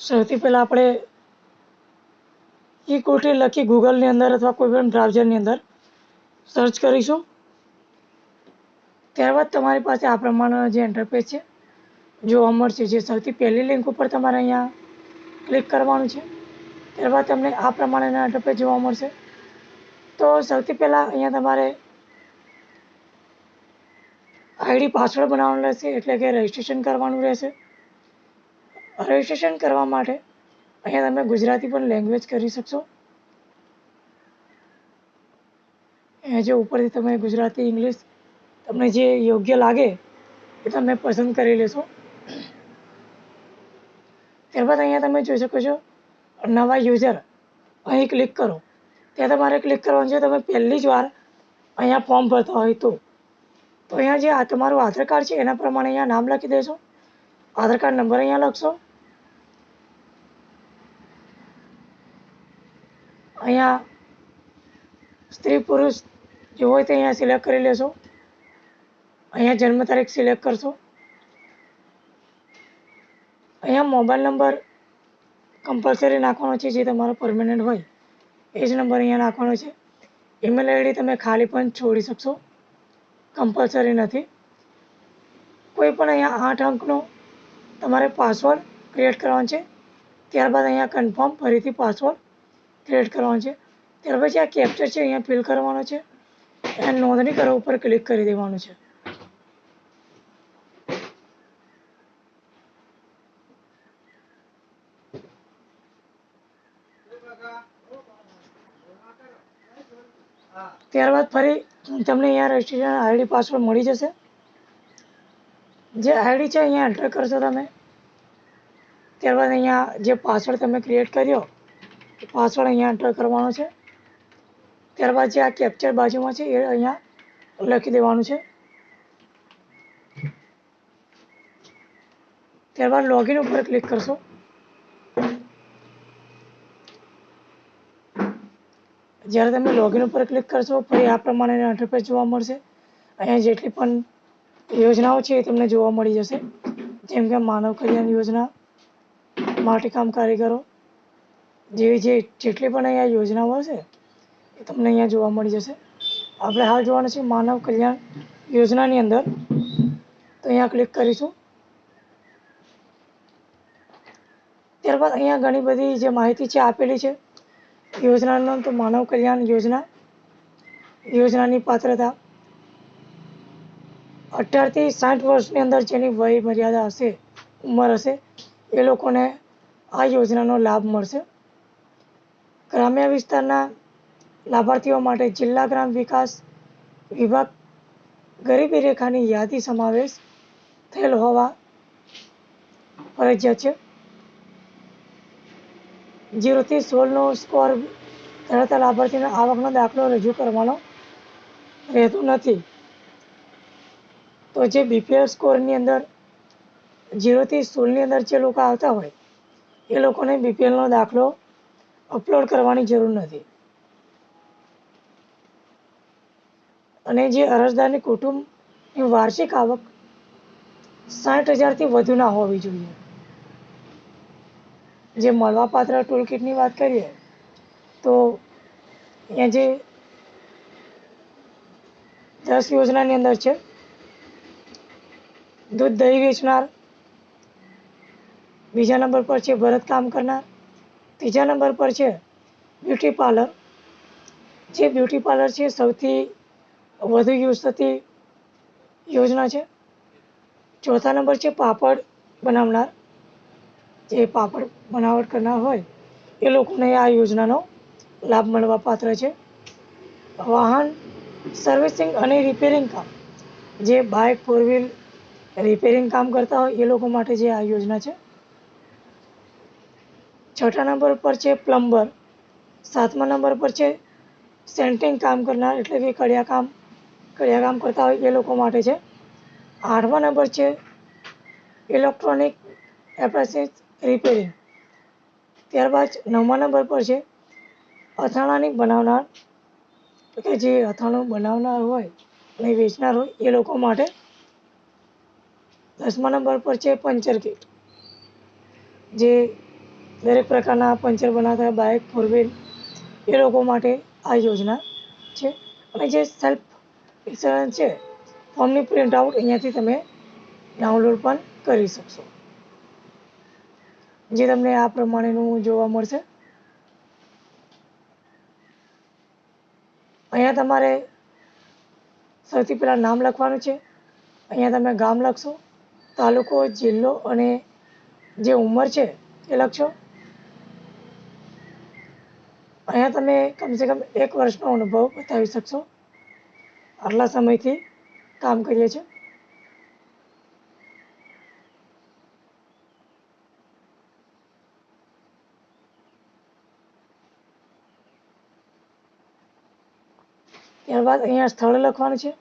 સૌથી પહેલાં આપણે ઈ કોટી લખી ગૂગલની અંદર અથવા કોઈ પણ બ્રાઉઝરની અંદર સર્ચ કરીશું. ત્યારબાદ તમારી પાસે આ પ્રમાણેનો જે ઇન્ટરફેસ છે જોવા મળશે જે સૌથી પહેલી લિંક ઉપર તમારે અહીંયા ક્લિક કરવાનું છે. ત્યારબાદ તમને આ પ્રમાણેના ઇન્ટરફેસ જોવા મળશે. તો સૌથી પહેલાં અહીંયા તમારે આઈડી પાસવર્ડ બનાવવાનું રહેશે, એટલે કે રજિસ્ટ્રેશન કરવાનું રહેશે. રજિસ્ટ્રેશન કરવા માટે અહીંયા તમે ગુજરાતી પણ લેંગ્વેજ કરી શકશો. અહીંયા જે ઉપરથી તમે ગુજરાતી, ઇંગ્લિશ તમને જે યોગ્ય લાગે એ તમે પસંદ કરી લેશો. ત્યારબાદ અહીંયા તમે જોઈ શકો છો, નવા યુઝર અહીં ક્લિક કરો. ત્યાં તમારે ક્લિક કરવાનું છે, તમે પહેલી જ વાર અહીંયા ફોર્મ ભરતા હોય તો. તો અહીંયા જે આ તમારું આધાર કાર્ડ છે, એના પ્રમાણે અહીંયા નામ લખી દેશો. આધાર કાર્ડ નંબર અહીંયા લખશો. અહીંયા સ્ત્રી પુરુષ જે હોય તે અહીંયા સિલેક્ટ કરી લેશો. અહીંયા જન્મ તારીખ સિલેક્ટ કરશો. અહીંયા મોબાઈલ નંબર કમ્પલસરી નાખવાનો છે જે તમારો પરમેનન્ટ હોય. એ જ નંબર અહીંયા નાખવાનો છે. ઈમેલ આઈડી તમે ખાલી પણ છોડી શકશો. કમ્પલસરી નથી. કોઈ પણ અહીંયા આઠ અંકનો તમારે પાસવર્ડ ક્રિએટ કરવાનો છે. ત્યારબાદ અહીંયા કન્ફર્મ ફરીથી પાસવર્ડ ક્રિએટ કરવાનો છે. ત્યાર પછી આ કેપ્ચર છે, અહીંયા ફિલ કરવાનો છે. એન્ડ નોંધણી કરવા ઉપર ક્લિક કરી દેવાનું છે. ત્યારબાદ ફરી તમને અહીંયા રજિસ્ટ્રેશન આઈડી પાસવર્ડ મળી જશે. જે આઈડી છે, અહીંયા એન્ટર કરશો તમે. ત્યારબાદ અહીંયા જે પાસવર્ડ તમે ક્રિએટ કર્યો પાસવર્ડ અહીંયા એન્ટર કરવાનો છે. ત્યારબાદ જે આ કેપ્ચર બાજુમાં છે, એ અહીંયા લખી દેવાનું છે. ત્યારબાદ લોગિન ઉપર ક્લિક કરશો. જ્યારે તમે લોગિન ઉપર ક્લિક કરશો, ફરી આ પ્રમાણે ઇન્ટરફેસ જોવા મળશે. અહીંયા જેટલી પણ યોજનાઓ છે, એ તમને જોવા મળી જશે. જેમ કે માનવ કલ્યાણ યોજના માટીકામ કારીગરો જેવી જે જેટલી પણ અહીંયા યોજનાઓ હશે એ તમને અહીંયા જોવા મળી જશે. આપણે હાલ જોવાનું છે માનવ કલ્યાણ યોજનાની અંદર. તો અહીંયા ક્લિક કરીશું. ત્યારબાદ અહીંયા ઘણી બધી જે માહિતી છે આપેલી છે. યોજનાનો તો માનવ કલ્યાણ યોજના, યોજનાની પાત્રતા. અઢારથી સાઠ વર્ષની અંદર જેની વય મર્યાદા હશે, ઉંમર હશે, એ લોકોને આ યોજનાનો લાભ મળશે. ગ્રામ્ય વિસ્તારના લાભાર્થીઓ માટે જિલ્લા ગ્રામ વિકાસ વિભાગ ગરીબી રેખાની યાદી સમાવેશ થયેલ હોવા ફરજિયાત છે. જીરોથી સોળનો સ્કોર ધરાવતા લાભાર્થીને આવકનો દાખલો રજૂ કરવાનો રહેતો નથી. તો જે બીપીએલ સ્કોરની અંદર જીરોથી સોળની અંદર જે લોકો આવતા હોય, એ લોકોને બીપીએલનો દાખલો અપલોડ કરવાની જરૂર નથી. અને જે અરજદારની કુટુંબની વાર્ષિક આવક સાઠ હજારથી વધુ ના હોવી જોઈએ. જે મળવાપાત્ર ટૂલ કિટની વાત કરીએ, તો અહીંયા જે દસ યોજનાની અંદર છે, દૂધ દહીં વેચનાર, બીજા નંબર પર છે ભરતકામ કરનાર ત્રીજા નંબર પર છે બ્યુટી પાર્લર જે બ્યુટી પાર્લર છે, સૌથી વધુ યુઝ થતી યોજના છે. ચોથા નંબર છે, પાપડ બનાવનાર. જે પાપડ બનાવટ કરનાર હોય, એ લોકોને આ યોજનાનો લાભ મળવા પાત્ર છે. વાહન સર્વિસિંગ અને રિપેરિંગ કામ. જે બાઇક ફોર વ્હીલ રિપેરિંગ કામ કરતા હોય, એ લોકો માટે જે આ યોજના છે છઠ્ઠા નંબર પર છે પ્લમ્બર. સાતમા નંબર પર છે સેન્ટિંગ કામ કરનાર, એટલે કે કડિયા કામ કડિયા કામ કરતા હોય એ લોકો માટે છે. આઠમા નંબર છે ઇલેક્ટ્રોનિક એપ્લાયન્સીસ રિપેરિંગ. ત્યારબાદ નવમા નંબર પર છે અથાણાની બનાવનાર. કે જે અથાણું બનાવનાર હોય અને વેચનાર હોય એ લોકો માટે દસમા નંબર પર છે પંચર કિટ. જે દરેક પ્રકારના પંચર બનાવતા બાઇક ફોર વ્હીલ એ લોકો માટે આ યોજના છે. અને જે સેલ્ફ ઇન્સ્યોરન્સ છે ફોર્મની પ્રિન્ટ આઉટ અહીંયાથી તમે ડાઉનલોડ પણ કરી શકશો. જે તમને આ પ્રમાણેનું જોવા મળશે. અહીંયા તમારે સૌથી પહેલાં નામ લખવાનું છે. અહીંયા તમે ગામ લખશો, તાલુકો, જિલ્લો અને જે ઉંમર છે એ લખશો. અહીંયા તમે કમસે કમ એક વર્ષનો અનુભવ બતાવી શકશો. આટલા સમયથી કામ કરીએ છીએ. ત્યારબાદ અહીંયા સ્થળ લખવાનું છે.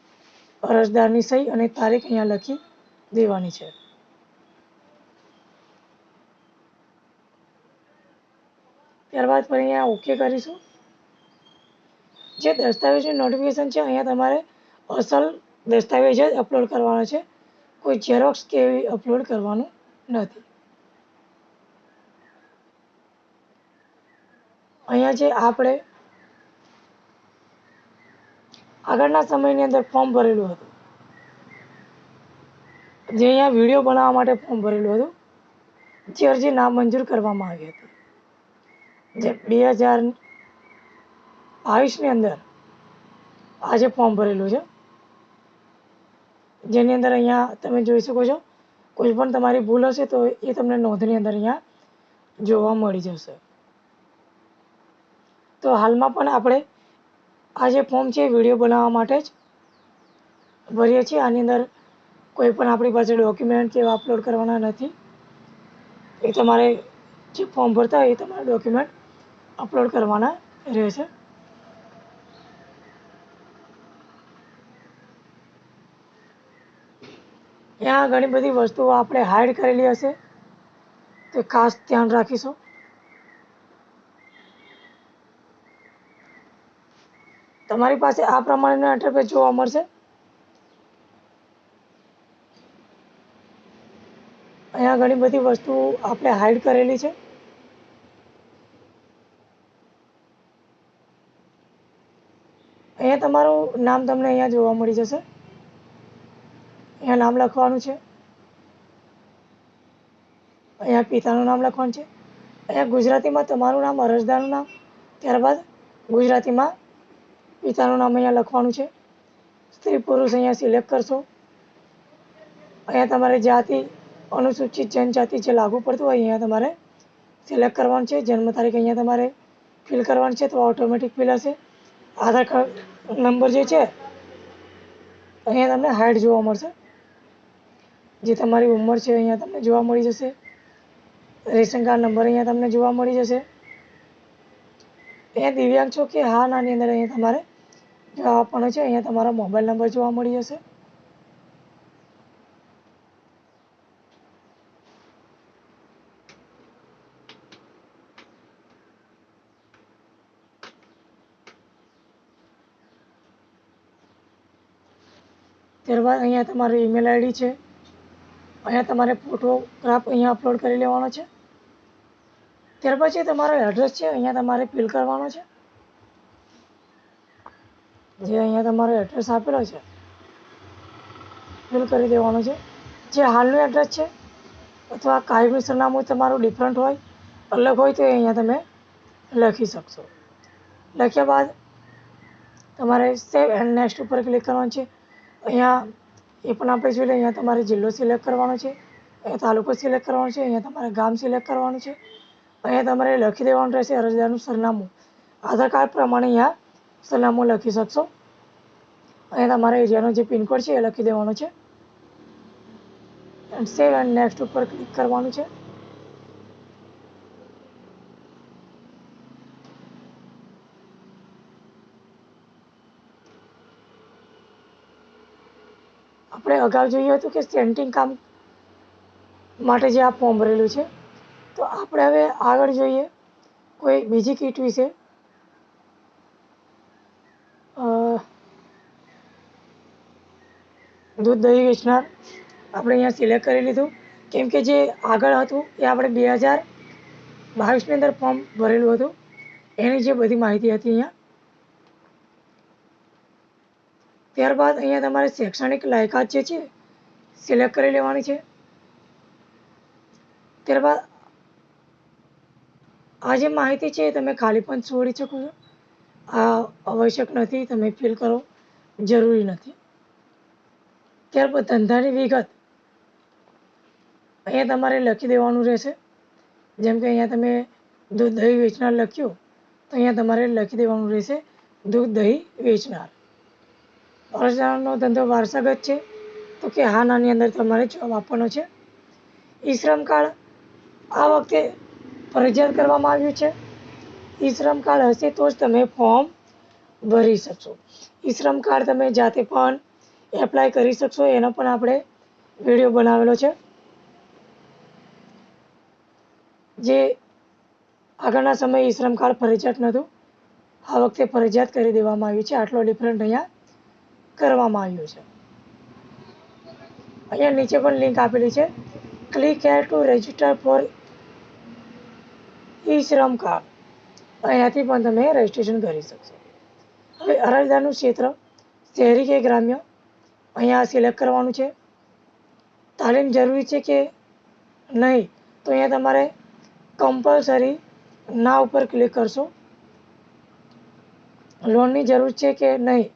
અરજદારની સહી અને તારીખ અહીંયા લખી દેવાની છે. ત્યારબાદ ફરી અહીંયા ઓકે કરીશું જે દસ્તાવેજનું નોટિફિકેશન છે, અહીંયા તમારે અસલ દસ્તાવેજ જ અપલોડ કરવાનો છે. કોઈ ઝેરોક્સ કે અપલોડ કરવાનું નથી. અહીંયા જે આપણે આગળના સમયની અંદર ફોર્મ ભરેલું હતું. જે અહીંયા વીડિયો બનાવવા માટે ફોર્મ ભરેલું હતું. જે અરજી નામંજૂર કરવામાં આવી હતી. જે બે હજાર બાવીસની અંદર આજે ફોર્મ ભરેલું છે. જેની અંદર અહીંયા તમે જોઈ શકો છો, કોઈ પણ તમારી ભૂલ હશે તો એ તમને નોંધની અંદર અહીંયા જોવા મળી જશે. તો હાલમાં પણ આપણે આ જે ફોર્મ છે વીડિયો બનાવવા માટે જ ભરીએ છીએ. આની અંદર કોઈ પણ આપણી પાસે ડોક્યુમેન્ટ કે એવા અપલોડ કરવાના નથી. એ તમારે જે ફોર્મ ભરતા હોય એ તમારા ડોક્યુમેન્ટ અપલોડ કરવાના રહેશે ત્યાં ઘણી બધી વસ્તુઓ આપણે હાઈડ કરેલી હશે. તે ખાસ ધ્યાન રાખીશું. તમારી પાસે આ પ્રમાણેના ઇન્ટરફેસ જોવા મળશે. અહીંયા ઘણી બધી વસ્તુ આપણે હાઈડ કરેલી છે. અહીંયા તમારું નામ તમને અહીંયા જોવા મળી જશે. અહીંયા નામ લખવાનું છે. અહીંયા પિતાનું નામ લખવાનું છે. અહીંયા ગુજરાતીમાં તમારું નામ, અરજદારનું નામ, ત્યારબાદ ગુજરાતીમાં પિતાનું નામ અહીંયા લખવાનું છે. સ્ત્રી પુરુષ અહીંયા સિલેક્ટ કરશો. અહીંયા તમારે જાતિ અનુસૂચિત જનજાતિ જે લાગુ પડતું હોય અહીંયા તમારે સિલેક્ટ કરવાનું છે. જન્મ તારીખ અહીંયા તમારે ફિલ કરવાની છે તો ઓટોમેટિક ફિલ હશે. આધાર કાર્ડ નંબર જે છે, અહીંયા તમને હાઇટ જોવા મળશે. જે તમારી ઉંમર છે, અહીંયા તમને જોવા મળી જશે. રેશન કાર્ડ નંબર અહીંયા તમને જોવા મળી જશે. અહીંયા દિવ્યાંગ છો કે હા, નાની અંદર અહીંયા તમારે જવાબ આપવાનો છે, અહીંયા તમારો મોબાઈલ નંબર જોવા મળી જશે. ત્યારબાદ અહીંયા તમારી ઈમેલ આઈડી છે. અહીંયા તમારે ફોટોગ્રાફ અહીંયા અપલોડ કરી લેવાનો છે. ત્યાર પછી તમારો એડ્રેસ છે, અહીંયા તમારે ફિલ કરવાનો છે. જે અહીંયા તમારો એડ્રેસ આપેલો છે ફિલ કરી દેવાનો છે. જે હાલનું એડ્રેસ છે, અથવા કાયમી સરનામું તમારું ડિફરન્ટ હોય, અલગ હોય તો અહીંયા તમે લખી શકશો. લખ્યા બાદ તમારે સેવ એન્ડ નેક્સ્ટ ઉપર ક્લિક કરવાનું છે. અહીંયા એ પણ આપણે જોઈ લઈએ, અહીંયા તમારે જિલ્લો સિલેક્ટ કરવાનો છે, અહીંયા તાલુકો સિલેક્ટ કરવાનો છે, અહીંયા તમારે ગામ સિલેક્ટ કરવાનું છે, અહીંયા તમારે લખી દેવાનું રહેશે અરજદારનું સરનામું. આધાર કાર્ડ પ્રમાણે અહીંયા સરનામું લખી શકશો. અહીંયા તમારે એરિયાનો જે પિનકોડ છે એ લખી દેવાનો છે. સેવ એન્ડ નેક્સ્ટ ઉપર ક્લિક કરવાનું છે. આપણે અગાઉ જોયું હતું કે સેન્ટિંગ કામ માટે જે આ ફોર્મ ભરેલું છે, તો આપણે હવે આગળ જોઈએ કોઈ બીજી કીટ વિશે. દૂધ દહીં વેચનાર આપણે અહીંયા સિલેક્ટ કરી લીધું. કેમ કે જે આગળ હતું એ આપણે બે હજાર બાવીસની અંદર ફોર્મ ભરેલું હતું. એની જે બધી માહિતી હતી અહીંયા. ત્યારબાદ અહીંયા તમારે શૈક્ષણિક લાયકાત જે છે સિલેક્ટ કરી લેવાની છે. ત્યારબાદ આ જે માહિતી છે તમે ખાલી પણ છોડી શકો છો. આ આવશ્યક નથી, તમે ફિલ કરો. જરૂરી નથી. ત્યારબાદ ધંધાની વિગત. અહીંયા તમારે લખી દેવાનું રહેશે. જેમ કે અહીંયા તમે દૂધ દહીં વેચનાર લખ્યું, તો અહીંયા તમારે લખી દેવાનું રહેશે, દૂધ દહીં વેચનાર. અરજદારનો ધંધો વારસાગત છે. તો કે હા, નાની અંદર તમારે જવાબ આપવાનો છે. ઈ શ્રમ કાર્ડ આ વખતે ફરજિયાત કરવામાં આવ્યું છે. ઈ શ્રમ કાર્ડ હશે તો જ તમે ફોર્મ ભરી શકશો. ઈ શ્રમ કાર્ડ તમે જાતે પણ એપ્લાય કરી શકશો. એનો પણ આપણે વીડિયો બનાવેલો છે. જે આગળના સમયે ઈ શ્રમ કાર્ડ ફરજિયાત નહોતું. આ વખતે ફરજિયાત કરી દેવામાં આવ્યું છે. આટલો ડિફરન્ટ અહીંયા કરવામાં આવ્યું છે. અહીંયા નીચે પણ લિંક આપેલી છે. Click here to register for E Shram card અહીંયાથી પણ તમે રજિસ્ટ્રેશન કરી શકશો. હવે અરજદારનું ક્ષેત્ર, શહેરી કે ગ્રામ્ય, અહીંયા સિલેક્ટ કરવાનું છે. તાલીમ જરૂરી છે કે નહીં, તો અહીંયા તમારે કમ્પલસરી ના ઉપર ક્લિક કરશો. લોનની જરૂર છે કે નહીં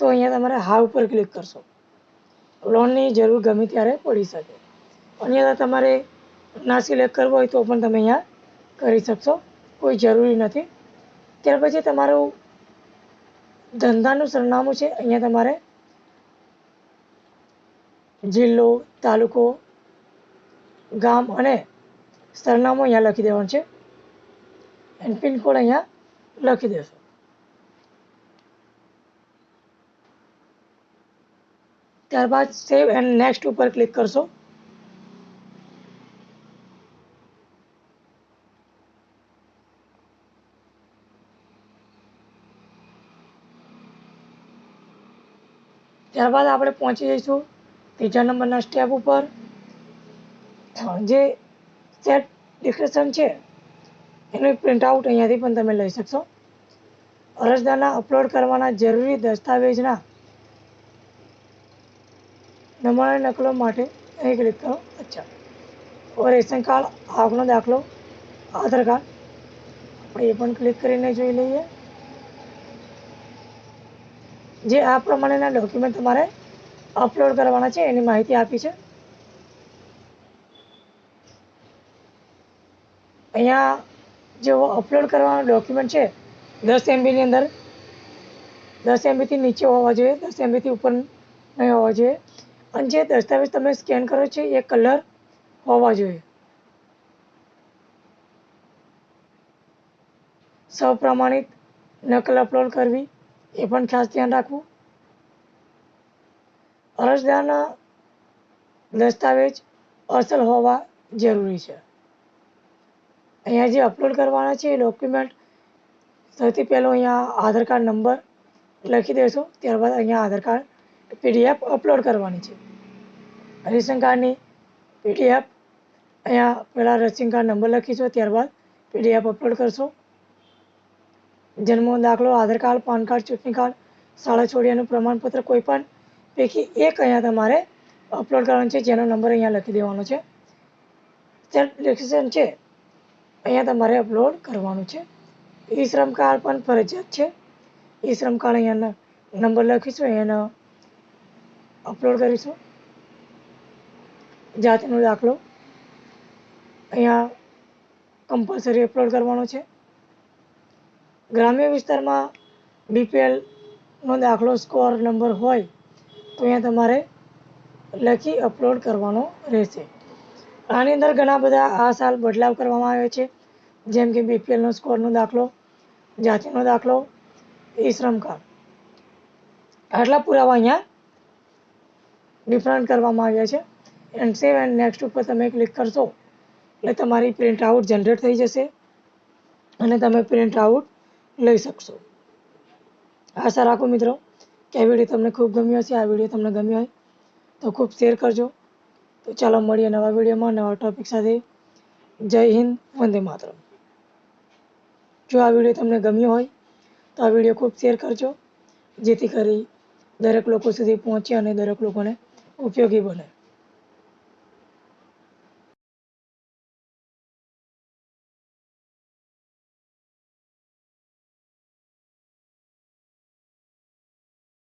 તો અહીંયા તમારે હા ઉપર ક્લિક કરશો. લોનની જરૂર ગમે ત્યારે પડી શકે. અહીંયા તમારે ના સિલેક્ટ કરવો હોય તો પણ તમે અહીંયા કરી શકશો. કોઈ જરૂરી નથી. ત્યાર પછી તમારું ધંધાનું સરનામું છે. અહીંયા તમારે જિલ્લો, તાલુકો, ગામ અને સરનામું અહીંયા લખી દેવાનું છે. એન્ડ પિનકોડ અહીંયા લખી દેશો. ત્યારબાદ સેવ એન્ડ નેક્સ્ટ ઉપર ક્લિક કરશો. ત્યારબાદ આપણે પહોંચી જઈશું ત્રીજા નંબરના સ્ટેપ ઉપર. જે સેટ ડિસ્ક્રિપ્શન છે, એનું પ્રિન્ટ આઉટ અહીંયાથી પણ તમે લઈ શકશો. અરજદારના અપલોડ કરવાના જરૂરી દસ્તાવેજના નમૂનાની નકલો માટે અહીં ક્લિક કરો અચ્છા રેશન કાર્ડ આવકનો દાખલો, આધાર કાર્ડ, આપણે એ પણ ક્લિક કરીને જોઈ લઈએ. જે આ પ્રમાણેના ડોક્યુમેન્ટ તમારે અપલોડ કરવાના છે, એની માહિતી આપી છે. અહીંયા જે અપલોડ કરવાનું ડોક્યુમેન્ટ છે, દસ એમબીની અંદર, દસ એમબીથી નીચે હોવા જોઈએ, દસ એમબીથી ઉપર નહીં હોવા જોઈએ. અને જે દસ્તાવેજ તમે સ્કેન કરો છો, એ કલર હોવા જોઈએ. સપ્રમાણિત નકલ અપલોડ કરવી, એ પણ ખાસ ધ્યાન રાખવું. અરજદારના દસ્તાવેજ અસલ હોવા જરૂરી છે. અહીંયા જે અપલોડ કરવાના છે, એ ડોક્યુમેન્ટ સૌથી પહેલો અહીંયા આધાર કાર્ડ નંબર લખી દેશો, ત્યારબાદ અહીંયા આધાર કાર્ડ પીડીએફ અપલોડ કરવાની છે. રેશન કાર્ડની પીડીએફ અહીંયા પહેલાં રેશન કાર્ડ નંબર લખીશો, ત્યારબાદ પીડીએફ અપલોડ કરશો. જન્મ, દાખલો, આધાર કાર્ડ, પાન કાર્ડ, ચૂંટણી કાર્ડ, શાળા છોડ્યાનું પ્રમાણપત્ર, કોઈ પણ પૈકી એક અહીંયા તમારે અપલોડ કરવાનું છે, જેનો નંબર અહીંયા લખી દેવાનો છે. સેલ્ફ છે. અહીંયા તમારે અપલોડ કરવાનું છે. ઈ શ્રમ કાર્ડ પણ ફરજિયાત છે. ઈ શ્રમ કાર્ડ અહીંયા નંબર લખીશું એનો અપલોડ કરીશું. જાતિનો દાખલો. અહીંયા કમ્પલસરી અપલોડ કરવાનો છે. ગ્રામ્ય વિસ્તારમાં બીપીએલનો દાખલો સ્કોર નંબર હોય, તો અહીંયા તમારે લખી અપલોડ કરવાનો રહેશે. આની અંદર ઘણા બધા આ સાલ બદલાવ કરવામાં આવ્યો છે. જેમ કે બીપીએલનો સ્કોરનો દાખલો, જાતિનો દાખલો ઈ શ્રમ કાર્ડ આટલા પુરાવા અહીંયા ડિફરન્ટ કરવામાં આવ્યા છે. એન્ડ સેવ એન્ડ નેક્સ્ટ ઉપર તમે ક્લિક કરશો, એટલે તમારી પ્રિન્ટ આઉટ જનરેટ થઈ જશે અને તમે પ્રિન્ટ આઉટ લઈ શકશો. આશા રાખો મિત્રો કે આ વીડિયો તમને ખૂબ ગમ્યો હશે. આ વીડિયો તમને ગમ્યો હોય તો ખૂબ શેર કરજો. તો ચાલો મળીએ નવા વિડીયોમાં નવા ટોપિક સાથે. જય હિન્દ, વંદે માતરમ. જો આ વીડિયો તમને ગમ્યો હોય તો આ વીડિયો ખૂબ શેર કરજો, જેથી કરી દરેક લોકો સુધી પહોંચે અને દરેક લોકોને ઉપયોગી બને